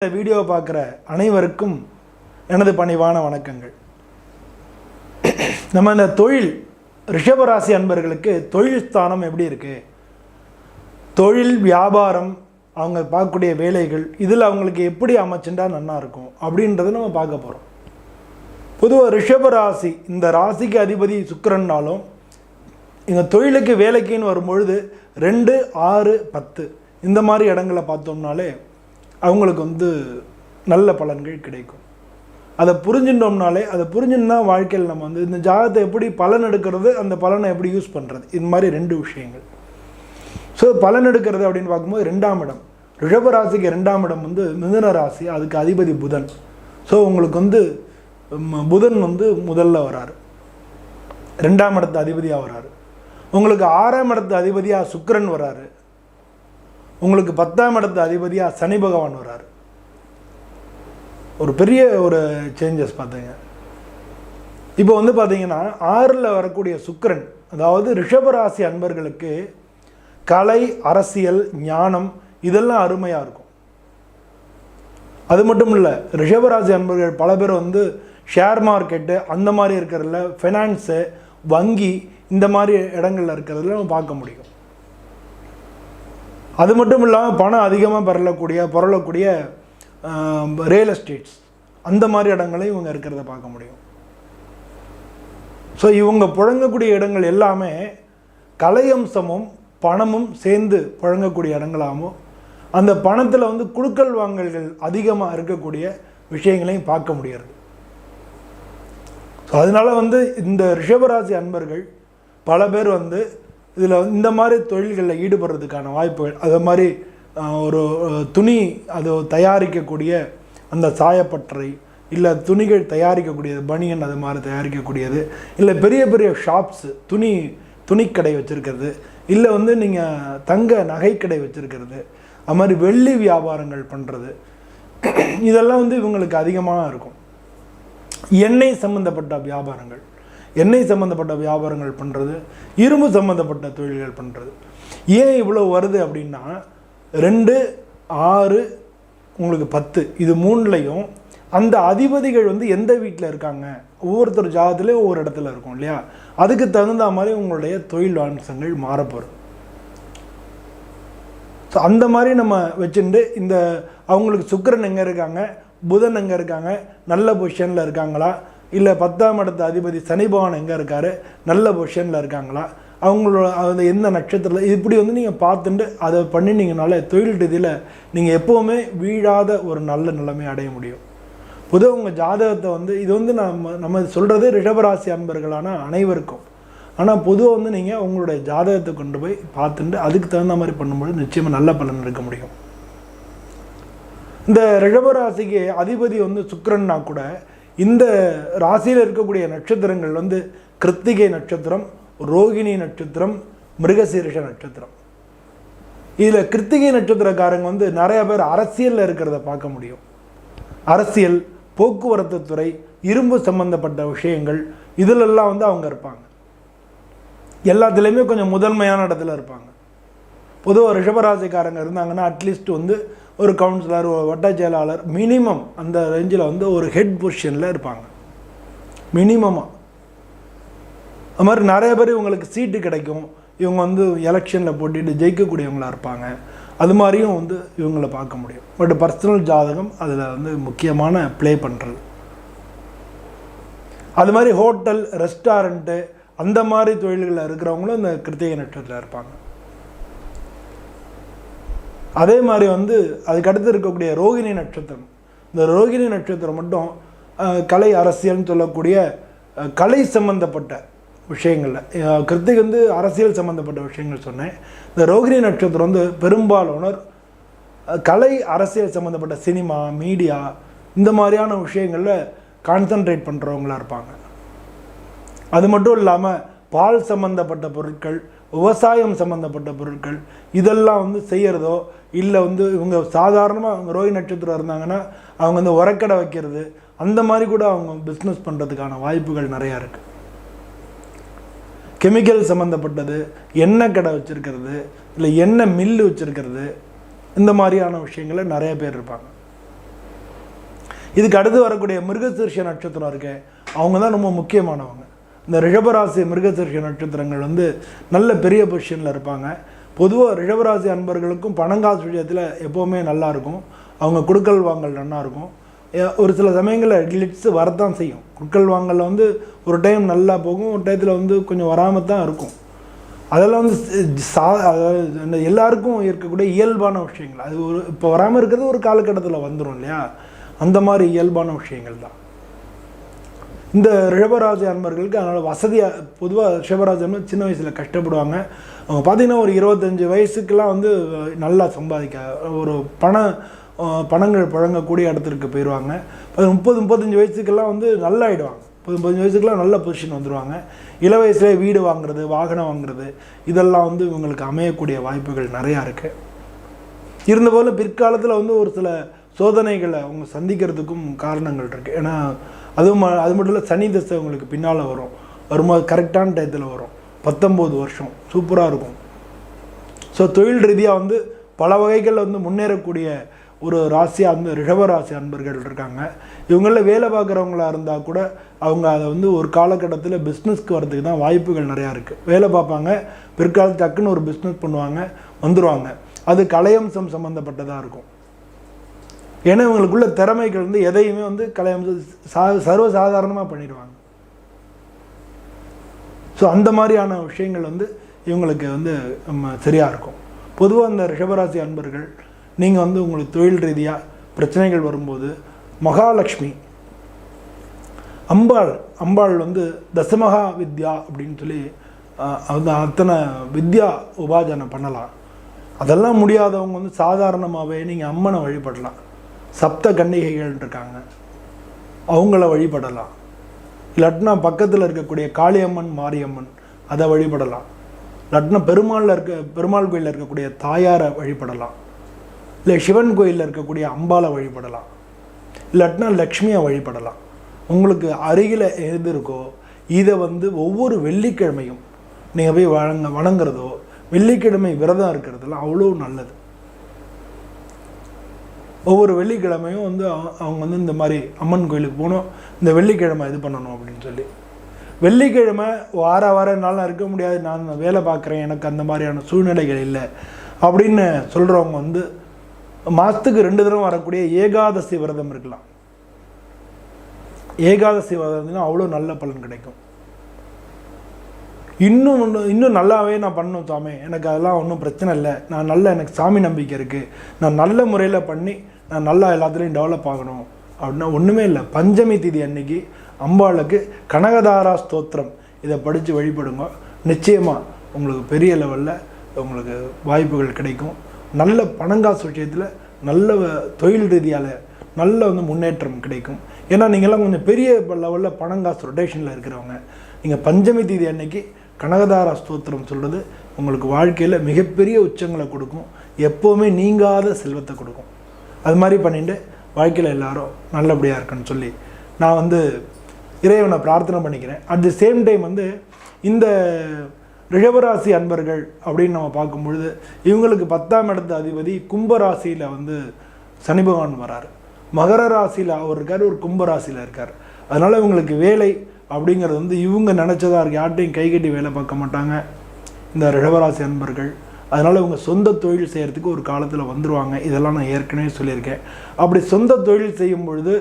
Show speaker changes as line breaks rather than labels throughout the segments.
இந்த வீடியோவை பார்க்குற அனைவருக்கும் எனது பணிவான வணக்கங்கள். நம்ம இந்த தொழில் ரிஷபராசி அன்பர்களுக்கு தொழில் ஸ்தானம் எப்படி இருக்கு? தொழில் வியாபாரம் அவங்க பார்க்கக்கூடிய வேலைகள் இதில் அவங்களுக்கு எப்படி அமைச்சுட்டா நல்லா இருக்கும் அப்படின்றத நம்ம பார்க்க போகிறோம் பொதுவாக ரிஷபராசி இந்த ராசிக்கு அதிபதி சுக்கரன்னாலும் இந்த தொழிலுக்கு வேலைக்குன்னு வரும்பொழுது ரெண்டு ஆறு பத்து இந்த மாதிரி இடங்களை பார்த்தோம்னாலே அவங்களுக்கு வந்து நல்ல பலன்கள் கிடைக்கும். அதை புரிஞ்சுட்டோம்னாலே அதை புரிஞ்சுன்னா வாழ்க்கையில் நம்ம வந்து இந்த ஜாதகத்தை எப்படி பலன் எடுக்கிறது அந்த பலனை எப்படி யூஸ் பண்ணுறது இது மாதிரி ரெண்டு விஷயங்கள். ஸோ பலன் எடுக்கிறது அப்படின்னு பார்க்கும்போது ரெண்டாம் இடம். ரிஷபராசிக்கு ரெண்டாம் இடம் வந்து மிதுன ராசி அதுக்கு அதிபதி புதன். ஸோ உங்களுக்கு வந்து புதன் வந்து முதல்ல வராரு. ரெண்டாம் இடத்து அதிபதியாக வராரு. உங்களுக்கு ஆறாம் இடத்து அதிபதியாக சுக்கரன் வராரு. உங்களுக்கு பத்தாம் இடத்து அதிபதியாக சனி பகவான் வர்றார். ஒரு பெரிய ஒரு சேஞ்சஸ் பார்த்தீங்க. இப்போ வந்து பார்த்தீங்கன்னா ஆறில் வரக்கூடிய சுக்கரன் அதாவது ரிஷபராசி அன்பர்களுக்கு கலை அரசியல் ஞானம் இதெல்லாம் அருமையாக இருக்கும். அது மட்டும் இல்லை ரிஷபராசி அன்பர்கள் பல பேர் வந்து ஷேர் மார்க்கெட்டு அந்த மாதிரி இருக்கிறதுல ஃபினான்ஸு வங்கி இந்த மாதிரி இடங்களில் இருக்கிறதுல நம்ம பார்க்க முடியும். அது மட்டும் இல்லாமல் பணம் அதிகமாக பரலக்கூடிய புரளக்கூடிய ரியல் எஸ்டேட்ஸ் அந்த மாதிரி இடங்களையும் இவங்க இருக்கிறத பார்க்க முடியும். ஸோ இவங்க புழங்கக்கூடிய இடங்கள் எல்லாமே கலையம்சமும் பணமும் சேர்ந்து புழங்கக்கூடிய இடங்களாகவும் அந்த பணத்தில் வந்து குழுக்கள் வாங்கல்கள் அதிகமாக இருக்கக்கூடிய விஷயங்களையும் பார்க்க முடியாது ஸோ அதனால வந்து இந்த ரிஷபராசி அன்பர்கள் பல பேர் வந்து இதில் இந்த மாதிரி தொழில்களில் ஈடுபடுறதுக்கான வாய்ப்புகள் அது மாதிரி ஒரு துணி அது தயாரிக்கக்கூடிய அந்த சாயப்பட்டறை இல்லை துணிகள் தயாரிக்கக்கூடியது பனியன் அது மாதிரி தயாரிக்கக்கூடியது இல்லை பெரிய பெரிய ஷாப்ஸு துணி துணிக்கடை வச்சுருக்கிறது இல்லை வந்து நீங்கள் தங்க நகைக்கடை வச்சுருக்கிறது அது மாதிரி வெள்ளி வியாபாரங்கள் பண்ணுறது இதெல்லாம் வந்து இவங்களுக்கு அதிகமாக இருக்கும். எண்ணெய் சம்மந்தப்பட்ட வியாபாரங்கள். எண்ணெய் சம்மந்தப்பட்ட வியாபாரங்கள் பண்ணுறது இரும்பு சம்மந்தப்பட்ட தொழில்கள் பண்ணுறது ஏன் இவ்வளோ வருது அப்படின்னா ரெண்டு ஆறு உங்களுக்கு பத்து இது மூணுலையும் அந்த அதிபதிகள் வந்து எந்த வீட்டில் இருக்காங்க? ஒவ்வொருத்தர் ஜாதத்துலேயும் ஒவ்வொரு இடத்துல இருக்கும் இல்லையா? அதுக்கு தகுந்த மாதிரி உங்களுடைய தொழில் அம்சங்கள் மாறப்போகும் ஸோ அந்த மாதிரி நம்ம வச்சுட்டு இந்த அவங்களுக்கு சுக்கரன் எங்கே இருக்காங்க? புதன் எங்கே இருக்காங்க? நல்ல பொசிஷனில் இருக்காங்களா? இல்லை பத்தாம் இடத்த அதிபதி சனி பகவான் எங்கே இருக்கார்? நல்ல பொசிஷனில் இருக்காங்களா? அவங்களோட அந்த எந்த நட்சத்திரத்தில் இப்படி வந்து நீங்கள் பார்த்துட்டு அதை பண்ணினீங்கனாலே தொழில் ரீதியில் நீங்கள் எப்போவுமே வீழாத ஒரு நல்ல நிலைமை அடைய முடியும். பொதுவாக உங்கள் ஜாதகத்தை வந்து இது வந்து நம்ம நம்ம சொல்கிறது ரிஷபராசி அன்பர்களான அனைவருக்கும். ஆனால் பொதுவாக வந்து நீங்கள் உங்களுடைய ஜாதகத்தை கொண்டு போய் பார்த்துட்டு அதுக்கு தகுந்த மாதிரி பண்ணும்போது நிச்சயமாக நல்ல பலன் இருக்க முடியும். இந்த ரிஷபராசிக்கு அதிபதி வந்து சுக்கரன்னா கூட இந்த ராசியில் இருக்கக்கூடிய நட்சத்திரங்கள் வந்து கிருத்திகை நட்சத்திரம் ரோகிணி நட்சத்திரம் மிருகசீரிஷ நட்சத்திரம். இதில் கிருத்திகை நட்சத்திரக்காரங்க வந்து நிறைய பேர் அரசியலில் இருக்கிறத பார்க்க முடியும். அரசியல் போக்குவரத்து துறை இரும்பு சம்பந்தப்பட்ட விஷயங்கள் இதிலெல்லாம் வந்து அவங்க இருப்பாங்க. எல்லாத்துலேயுமே கொஞ்சம் முதன்மையான இடத்துல இருப்பாங்க. பொதுவாக ரிஷபராசிக்காரங்க இருந்தாங்கன்னா அட்லீஸ்ட் வந்து ஒரு கவுன்சிலர் ஒரு வட்ட செயலாளர் மினிமம் அந்த ரேஞ்சில் வந்து ஒரு ஹெட் பொசிஷனில் இருப்பாங்க. மினிமமாக அது மாதிரி நிறைய பேர் இவங்களுக்கு சீட்டு கிடைக்கும். இவங்க வந்து எலெக்ஷனில் போட்டிட்டு ஜெயிக்கக்கூடியவங்களாக இருப்பாங்க. அது மாதிரியும் வந்து இவங்களை பார்க்க முடியும். பட் பர்சனல் ஜாதகம் அதில் வந்து முக்கியமான ப்ளே பண்ணுறது அது மாதிரி ஹோட்டல் ரெஸ்டாரண்ட்டு அந்த மாதிரி தொழில்களில் இருக்கிறவங்களும் இந்த கிருத்திகை நட்சத்திரத்தில் இருப்பாங்க. அதே மாதிரி வந்து அதுக்கடுத்து இருக்கக்கூடிய ரோகிணி நட்சத்திரம். இந்த ரோகிணி நட்சத்திரம் மட்டும் கலை அரசியல்னு சொல்லக்கூடிய கலை சம்பந்தப்பட்ட விஷயங்களில். கிருத்திக் வந்து அரசியல் சம்பந்தப்பட்ட விஷயங்கள் சொன்னேன். இந்த ரோகிணி நட்சத்திரம் வந்து பெரும்பாலானோர் கலை அரசியல் சம்மந்தப்பட்ட சினிமா மீடியா இந்த மாதிரியான விஷயங்களில் கான்சன்ட்ரேட் பண்ணுறவங்களா இருப்பாங்க. அது மட்டும் இல்லாமல் பால் சம்பந்தப்பட்ட பொருட்கள் விவசாயம் சம்மந்தப்பட்ட பொருட்கள் இதெல்லாம் வந்து செய்கிறதோ இல்லை வந்து இவங்க சாதாரணமாக அவங்க ரோஹி நட்சத்திரம் இருந்தாங்கன்னா அவங்க வந்து உரக்கடை வைக்கிறது அந்த மாதிரி கூட அவங்க பிஸ்னஸ் பண்ணுறதுக்கான வாய்ப்புகள் நிறையா இருக்குது கெமிக்கல் சம்மந்தப்பட்டது எண்ணெய் கடை வச்சுருக்கிறது இல்லை எண்ணெய் மில்லு வச்சுருக்கிறது இந்த மாதிரியான விஷயங்கள நிறைய பேர் இருப்பாங்க. இதுக்கு அடுத்து வரக்கூடிய மிருகசீர்ஷ நட்சத்திரம் இருக்கேன் அவங்க தான் ரொம்ப முக்கியமானவங்க. இந்த ரிஷபராசி மிருகசீர்ஷ நட்சத்திரங்கள் வந்து நல்ல பெரிய பொசிஷனில் இருப்பாங்க. பொதுவாக ரிஷபராசி அன்பர்களுக்கும் பணங்காசு விஷயத்தில் எப்போவுமே நல்லாயிருக்கும் அவங்க குடுக்கல் வாங்கல் நல்லாயிருக்கும் ஒரு சில சமயங்களில் லிட்ஸ் வரத்தான் செய்யும். குடுக்கல் வாங்கல் வந்து ஒரு டைம் நல்லா போகும் ஒரு டயத்தில் வந்து கொஞ்சம் வராமல் தான் இருக்கும். அதெல்லாம் வந்து சா அதாவது எல்லாருக்கும் இருக்கக்கூடிய இயல்பான விஷயங்கள். அது ஒரு இப்போ வராமல் இருக்கிறது ஒரு காலகட்டத்தில் வந்துடும் இல்லையா? அந்த மாதிரி இயல்பான விஷயங்கள் தான் இந்த ரிஷபராஜ அன்பர்களுக்கு அதனால் வசதியாக பொதுவாக ரிஷபராசி அன்பர் சின்ன வயசில் கஷ்டப்படுவாங்க. அவங்க பார்த்தீங்கன்னா ஒரு இருபத்தஞ்சி வயசுக்கெல்லாம் வந்து நல்லா சம்பாதிக்க ஒரு பணம் பணங்கள் புழங்கக்கூடிய இடத்திற்கு போயிடுவாங்க முப்பது முப்பத்தஞ்சு வயசுக்கெல்லாம் வந்து நல்லா ஆகிடுவாங்க முப்பது முப்பத்தஞ்சு வயசுக்கெல்லாம் நல்ல பொசிஷன் வந்துடுவாங்க இள வயசுலேயே வீடு வாங்குறது வாகனம் வாங்குறது இதெல்லாம் வந்து இவங்களுக்கு அமையக்கூடிய வாய்ப்புகள் நிறையா இருக்குது இருந்தபோதும் பிற்காலத்தில் வந்து ஒரு சில சோதனைகளை அவங்க சந்திக்கிறதுக்கும் காரணங்கள் இருக்குது ஏன்னா அதுவும் அது மட்டும் இல்லை சனி தசை உங்களுக்கு பின்னால் வரும். வரும்போது கரெக்டான டயத்தில் வரும். பத்தொம்போது வருஷம். சூப்பராக இருக்கும். ஸோ தொழில் ரீதியாக வந்து பல வகைகளில் வந்து முன்னேறக்கூடிய ஒரு ராசியாக வந்து ரிஷப ராசி அன்பர்கள் இருக்காங்க. இவங்களில் வேலை பார்க்குறவங்களா இருந்தால் கூட அவங்க அதை வந்து ஒரு காலகட்டத்தில் பிஸ்னஸ்க்கு வரதுக்கு தான் வாய்ப்புகள் நிறையா இருக்குது வேலை பார்ப்பாங்க. பிற்காலத்து டக்குன்னு ஒரு பிஸ்னஸ் பண்ணுவாங்க வந்துடுவாங்க அது கலையம்சம் சம்மந்தப்பட்டதாக இருக்கும். ஏன்னா இவங்களுக்குள்ள திறமைகள் வந்து எதையுமே வந்து கலையம்சம் சா சர்வசாதாரணமாக பண்ணிடுவாங்க. ஸோ அந்த மாதிரியான விஷயங்கள் வந்து இவங்களுக்கு வந்து நம்ம சரியாக இருக்கும். பொதுவாக அந்த ரிஷபராசி அன்பர்கள் நீங்கள் வந்து உங்களுக்கு தொழில் ரீதியாக பிரச்சனைகள் வரும்போது மகாலட்சுமி அம்பாள் அம்பாள் வந்து தசமகா வித்யா அப்படின்னு சொல்லி ஆஹ், அத்தனை வித்யா உபாஜனை பண்ணலாம். அதெல்லாம் முடியாதவங்க வந்து சாதாரணமாகவே நீங்கள் அம்மனை வழிபடலாம். சப்த கன்னிகைகள் இருக்காங்க. அவங்கள வழிபடலாம். இல்லாட்டினா பக்கத்தில் இருக்கக்கூடிய காளியம்மன் மாரியம்மன் அதை வழிபடலாம். இல்லாட்டினா பெருமாளில் இருக்க பெருமாள் கோயிலில் இருக்கக்கூடிய தாயாரை வழிபடலாம். இல்லை சிவன் கோயிலில் இருக்கக்கூடிய அம்பாலை வழிபடலாம். இல்லாட்டினா லக்ஷ்மியை வழிபடலாம். உங்களுக்கு அருகில் எது இருக்கோ இதை வந்து ஒவ்வொரு வெள்ளிக்கிழமையும் நீங்கள் போய் வணங்க வணங்குறதோ வெள்ளிக்கிழமை விரதம் இருக்கிறதுலாம் அவ்வளோ நல்லது. ஒவ்வொரு வெள்ளிக்கிழமையும் வந்து அவங்க வந்து இந்த மாதிரி அம்மன் கோயிலுக்கு போகணும் இந்த வெள்ளிக்கிழமை இது பண்ணணும் அப்படின்னு சொல்லி. வெள்ளிக்கிழமை வார வாரம் நாளாக இருக்க முடியாது நான் வேலை பார்க்குறேன் எனக்கு அந்த மாதிரியான சூழ்நிலைகள் இல்லை அப்படின்னு சொல்கிறவங்க வந்து மாதத்துக்கு ரெண்டு தடவை வரக்கூடிய ஏகாதசி விரதம் இருக்கலாம். ஏகாதசி விரதம்னா அவ்வளோ நல்ல பலன் கிடைக்கும். இன்னும் ஒன்று இன்னும் நல்லாவே நான் பண்ணணும் சாமி எனக்கு அதெல்லாம் ஒன்றும் பிரச்சனை இல்லை. நான் நல்ல எனக்கு சாமி நம்பிக்கை இருக்குது நான் நல்ல முறையில் பண்ணி நான் நல்லா எல்லாத்துலேயும் டெவலப் ஆகணும். அப்படின்னா ஒன்றுமே இல்லை. பஞ்சமி திதி அன்னைக்கு அம்பாளுக்கு கனகதாரா ஸ்தோத்திரம். இதை படித்து வழிபடுங்க. நிச்சயமாக உங்களுக்கு பெரிய லெவலில் உங்களுக்கு வாய்ப்புகள் கிடைக்கும். நல்ல பணங்காசு விஷயத்தில் நல்ல தொழில் ரீதியால் நல்ல வந்து முன்னேற்றம் கிடைக்கும். ஏன்னா நீங்கள்லாம் கொஞ்சம் பெரிய லெவலில் பணங்காசு ரொட்டேஷனில் இருக்கிறவங்க. நீங்கள் பஞ்சமி தேதி அன்னைக்கு கனகதாரா ஸ்தோத்திரம் சொல்கிறது உங்களுக்கு வாழ்க்கையில் மிகப்பெரிய உச்சங்களை கொடுக்கும். எப்போவுமே நீங்காத செல்வத்தை கொடுக்கும். அது மாதிரி பண்ணிட்டு வாழ்க்கையில் எல்லாரும் நல்லபடியாக இருக்குன்னு சொல்லி நான் வந்து இறைவனை பிரார்த்தனை பண்ணிக்கிறேன். அட் தி சேம் டைம் வந்து இந்த ரிஷபராசி அன்பர்கள் அப்படின்னு நம்ம பார்க்கும்பொழுது இவங்களுக்கு பத்தாம் இடத்து அதிபதி கும்பராசியில் வந்து சனி பகவான் வராரு. மகர ராசியில் அவர் இருக்கார் ஒரு கும்பராசியில் இருக்கார். அதனால் இவங்களுக்கு வேலை அப்படிங்கிறது வந்து இவங்க நினச்சதா இருக்கு. யார்ட்டையும் கைகட்டி வேலை பார்க்க மாட்டாங்க. இந்த ரிழவராசி அன்பர்கள். அதனால் இவங்க சொந்த தொழில் செய்கிறதுக்கு ஒரு காலத்தில் வந்துடுவாங்க இதெல்லாம் நான் ஏற்கனவே சொல்லியிருக்கேன். அப்படி சொந்த தொழில் செய்யும் பொழுது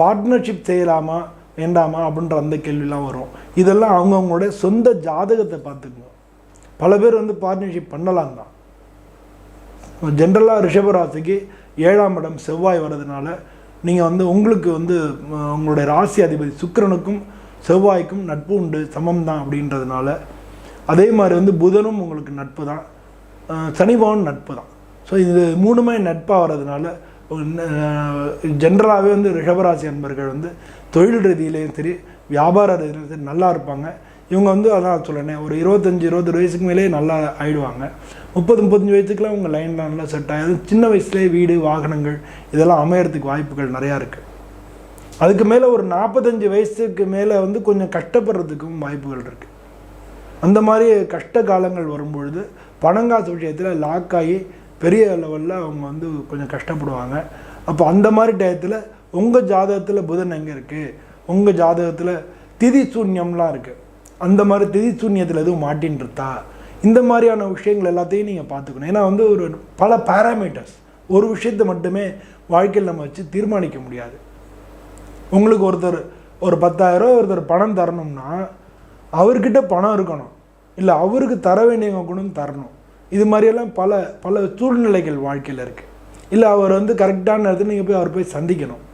பார்ட்னர்ஷிப் செய்யலாமா வேண்டாமா அப்படின்ற அந்த கேள்விலாம் வரும். இதெல்லாம் அவங்கவுங்களுடைய சொந்த ஜாதகத்தை பார்த்துக்கணும். பல பேர் வந்து பார்ட்னர்ஷிப் பண்ணலாம் தான். ஜென்ரலாக ரிஷபராசிக்கு ஏழாம் இடம் செவ்வாய் வர்றதுனால நீங்கள் வந்து உங்களுக்கு வந்து உங்களுடைய ராசி அதிபதி சுக்கரனுக்கும் செவ்வாய்க்கும் நட்பு உண்டு சமம் தான் அப்படின்றதுனால. அதே மாதிரி வந்து புதனும் உங்களுக்கு நட்பு தான் அஹ், நட்பு தான் ஸோ இது மூணுமே நட்பாக வர்றதுனால ஜென்ரலாகவே வந்து ரிஷபராசி அன்பர்கள் வந்து தொழில் ரீதியிலையும் சரி வியாபார ரீதியிலையும் சரி நல்லா இருப்பாங்க. இவங்க வந்து அதான் சொல்லேனே ஒரு இருபத்தஞ்சி இருபது வயசுக்கு மேலேயே நல்லா ஆயிடுவாங்க. முப்பது முப்பத்தஞ்சு வயசுக்குலாம் உங்கள் லைன்லாம் நல்லா செட் ஆகிடுது சின்ன வயசுலேயே வீடு வாகனங்கள் இதெல்லாம் அமையறதுக்கு வாய்ப்புகள் நிறையா இருக்குது அதுக்கு மேலே ஒரு நாற்பத்தஞ்சு வயசுக்கு மேலே வந்து கொஞ்சம் கஷ்டப்படுறதுக்கும் வாய்ப்புகள் இருக்குது அந்த மாதிரி கஷ்ட காலங்கள் வரும்பொழுது பணங்காசு விஷயத்தில் லாக் ஆகி பெரிய லெவலில் அவங்க வந்து கொஞ்சம் கஷ்டப்படுவாங்க. அப்போ அந்த மாதிரி டயத்தில் உங்கள் ஜாதகத்தில் புதன் எங்கே இருக்குது உங்கள் ஜாதகத்தில் திதி சூன்யம்லாம் இருக்குது அந்த மாதிரி திதி சூன்யத்தில் எதுவும் மாட்டின்னு இந்த மாதிரியான விஷயங்கள் எல்லாத்தையும் நீங்கள் பார்த்துக்கணும். ஏன்னா வந்து ஒரு பல பேராமீட்டர்ஸ் ஒரு விஷயத்தை மட்டுமே வாழ்க்கையில் நம்ம வச்சு தீர்மானிக்க முடியாது. உங்களுக்கு ஒருத்தர் ஒரு பத்தாயிரம் ஒருத்தர் பணம் தரணும்னா அவர்கிட்ட பணம் இருக்கணும். இல்லை அவருக்கு தர வேண்டியவங்க கூட தரணும். இது மாதிரியெல்லாம் பல பல சூழ்நிலைகள் வாழ்க்கையில் இருக்குது இல்லை அவர் வந்து கரெக்டான நேரத்தில் நீங்கள் போய் அவர் போய் சந்திக்கணும்.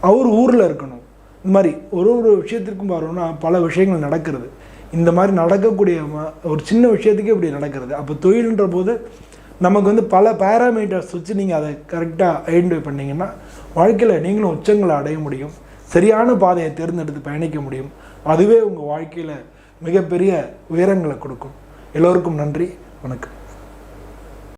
அவர் ஊரில் இருக்கணும். இந்த மாதிரி ஒரு ஒரு விஷயத்திற்கும் பாருன்னா பல விஷயங்கள் நடக்கிறது. இந்த மாதிரி நடக்கக்கூடிய ம- ஒரு சின்ன விஷயத்துக்கே இப்படி நடக்கிறது. அப்போ தொழில்ன்ற போது நமக்கு வந்து பல பேராமீட்டர்ஸ் வச்சு நீங்கள் அதை கரெக்டாக ஐடென்டிஃபை பண்ணீங்கன்னா வாழ்க்கையில் நீங்களும் உச்சங்களை அடைய முடியும். சரியான பாதையை தேர்ந்தெடுத்து பயணிக்க முடியும். அதுவே உங்கள் வாழ்க்கையில் மிகப்பெரிய உயரங்களை கொடுக்கும். எல்லோருக்கும் நன்றி. வணக்கம்.